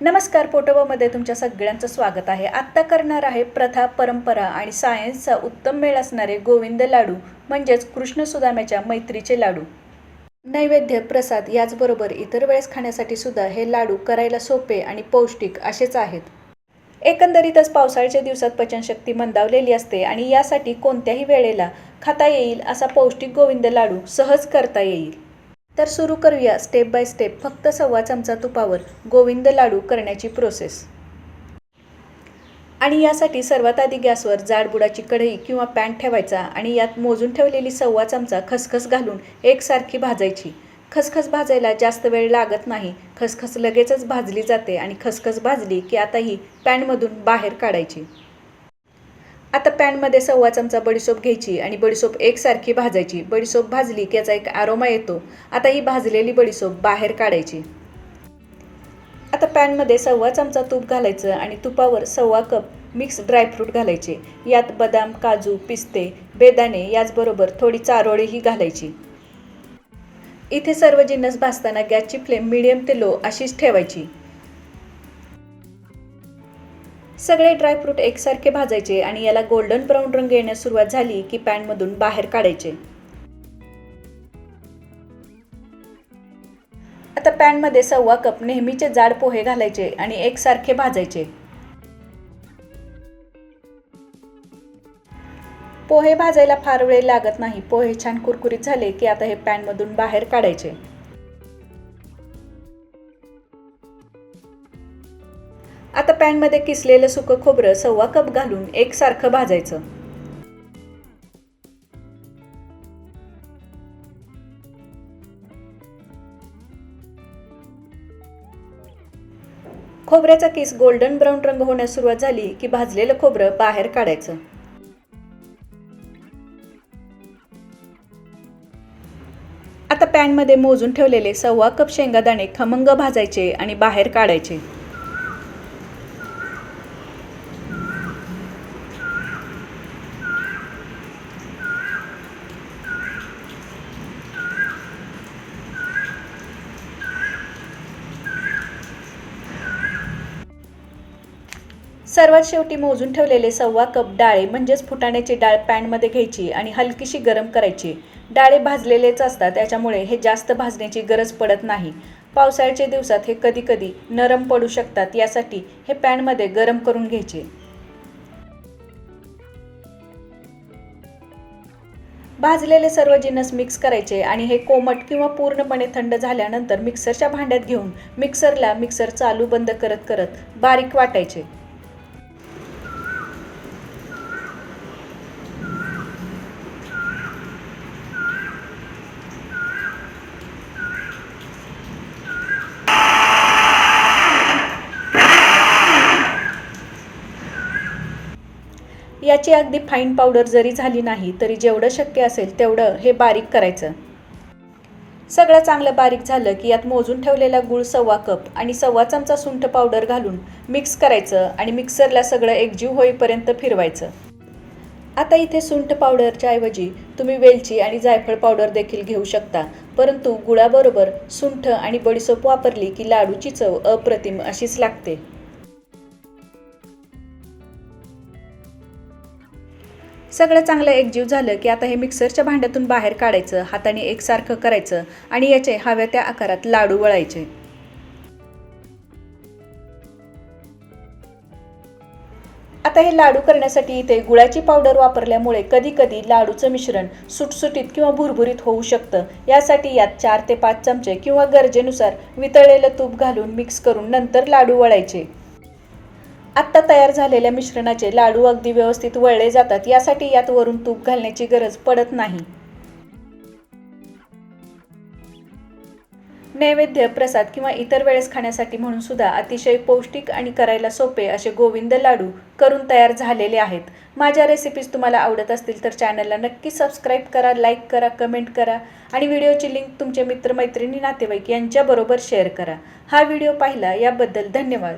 नमस्कार पोटोबामध्ये तुमच्या सगळ्यांचं स्वागत आहे. आत्ता करणार आहे प्रथा परंपरा आणि सायन्सचा उत्तम मेळ असणारे गोविंद लाडू म्हणजेच कृष्ण सुदाम्याच्या मैत्रीचे लाडू. नैवेद्य प्रसाद याचबरोबर इतर वेळेस खाण्यासाठी सुद्धा हे लाडू करायला सोपे आणि पौष्टिक असेच आहेत. एकंदरीतच पावसाळ्याच्या दिवसात पचनशक्ती मंदावलेली असते आणि यासाठी कोणत्याही वेळेला खाता येईल असा पौष्टिक गोविंद लाडू सहज करता येईल. तर सुरू करूया स्टेप बाय स्टेप फक्त सव्वा चमचा तुपावर गोविंद लाडू करण्याची प्रोसेस आणि यासाठी सर्वात आधी गॅसवर जाडबुडाची कढई किंवा पॅन ठेवायचा आणि यात मोजून ठेवलेली सव्वा चमचा खसखस घालून एकसारखी भाजायची. खसखस भाजायला जास्त वेळ लागत नाही खसखस लगेचच भाजली जाते आणि खसखस भाजली की आता ही पॅनमधून बाहेर काढायची. आता पॅनमध्ये सव्वा चमचा बडीसोप घ्यायची आणि बडीसोप एकसारखी भाजायची. बडीसोप भाजली की याचा एक आरोमा येतो. आता ही भाजलेली बडीसोप बाहेर काढायची. आता पॅनमध्ये सव्वा चमचा तूप घालायचं आणि तुपावर सव्वा कप मिक्स ड्रायफ्रूट घालायचे. यात बदाम काजू पिस्ते बेदाणे याचबरोबर थोडी चारोळीही घालायची. इथे सर्व जिन्नस भाजताना गॅसची फ्लेम मिडियम ते लो अशीच ठेवायची. सगळे ड्रायफ्रूट एकसारखे भाजायचे आणि याला गोल्डन ब्राऊन रंग येण्यास सुरुवात झाली की पॅनमधून बाहेर काढायचे. आता पॅनमध्ये सव्वा कप नेहमीचे जाड पोहे घालायचे आणि एकसारखे भाजायचे. पोहे भाजायला फार वेळ लागत नाही. पोहे छान कुरकुरीत झाले की आता हे पॅनमधून बाहेर काढायचे. आता पॅनमध्ये किसलेलं सुकं खोबरं सव्वा कप घालून एकसारखं भाजायचं. खोबऱ्याचा किस गोल्डन ब्राऊन रंग होण्यास सुरुवात झाली की भाजलेलं खोबरं बाहेर काढायचं. आता पॅनमध्ये मोजून ठेवलेले सव्वा कप शेंगादाणे खमंग भाजायचे आणि बाहेर काढायचे. सर्वात शेवटी मोजून ठेवलेले सव्वा कप डाळे म्हणजेच फुटाण्याची डाळ पॅनमध्ये घ्यायची आणि हलकीशी गरम करायची. डाळे भाजलेलेच असतात त्याच्यामुळे हे जास्त भाजण्याची गरज पडत नाही. पावसाळ्याच्या दिवसात हे कधीकधी नरम पडू शकतात यासाठी हे पॅनमध्ये गरम करून घ्यायचे. भाजलेले सर्व जिनस मिक्स करायचे आणि हे कोमट किंवा पूर्णपणे थंड झाल्यानंतर मिक्सरच्या भांड्यात घेऊन मिक्सरला मिक्सर चालू बंद करत करत बारीक वाटायचे. याची अगदी फाईन पावडर जरी झाली नाही तरी जेवढं शक्य असेल तेवढं हे बारीक करायचं. सगळं चांगलं बारीक झालं की यात मोजून ठेवलेला गूळ सव्वा कप आणि सव्वा चमचा सुंठ पावडर घालून मिक्स करायचं आणि मिक्सरला सगळं एकजीव होईपर्यंत फिरवायचं. आता इथे सुंठ पावडरच्या ऐवजी तुम्ही वेलची आणि जायफळ पावडर देखील घेऊ शकता परंतु गुळाबरोबर सुंठ आणि बडीसोप वापरली की लाडूची चव अप्रतिम अशीच लागते. सगळं चांगलं एकजीव झालं की आता हे मिक्सरच्या भांड्यातून बाहेर काढायचं हाताने एकसारखं करायचं आणि याचे हव्या त्या आकारात लाडू वळायचे. आता हे लाडू करण्यासाठी इथे गुळाची पावडर वापरल्यामुळे कधी कधी लाडूचं मिश्रण सुटसुटीत किंवा भुरभुरीत होऊ शकतं. यासाठी यात चार ते पाच चमचे किंवा गरजेनुसार वितळलेलं तूप घालून मिक्स करून नंतर लाडू वळायचे. आत्ता तयार झालेल्या मिश्रणाचे लाडू अगदी व्यवस्थित वळले जातात यासाठी यात वरून तूप घालण्याची गरज पडत नाही. नैवेद्य प्रसाद किंवा इतर वेळेस खाण्यासाठी म्हणून सुद्धा अतिशय पौष्टिक आणि करायला सोपे असे गोविंद लाडू करून तयार झालेले आहेत. माझ्या रेसिपीज तुम्हाला आवडत असतील तर चॅनलला नक्की सबस्क्राईब करा लाईक करा कमेंट करा आणि व्हिडिओची लिंक तुमचे मित्रमैत्रिणी नातेवाईक यांच्याबरोबर शेअर करा. हा व्हिडिओ पाहिला याबद्दल धन्यवाद.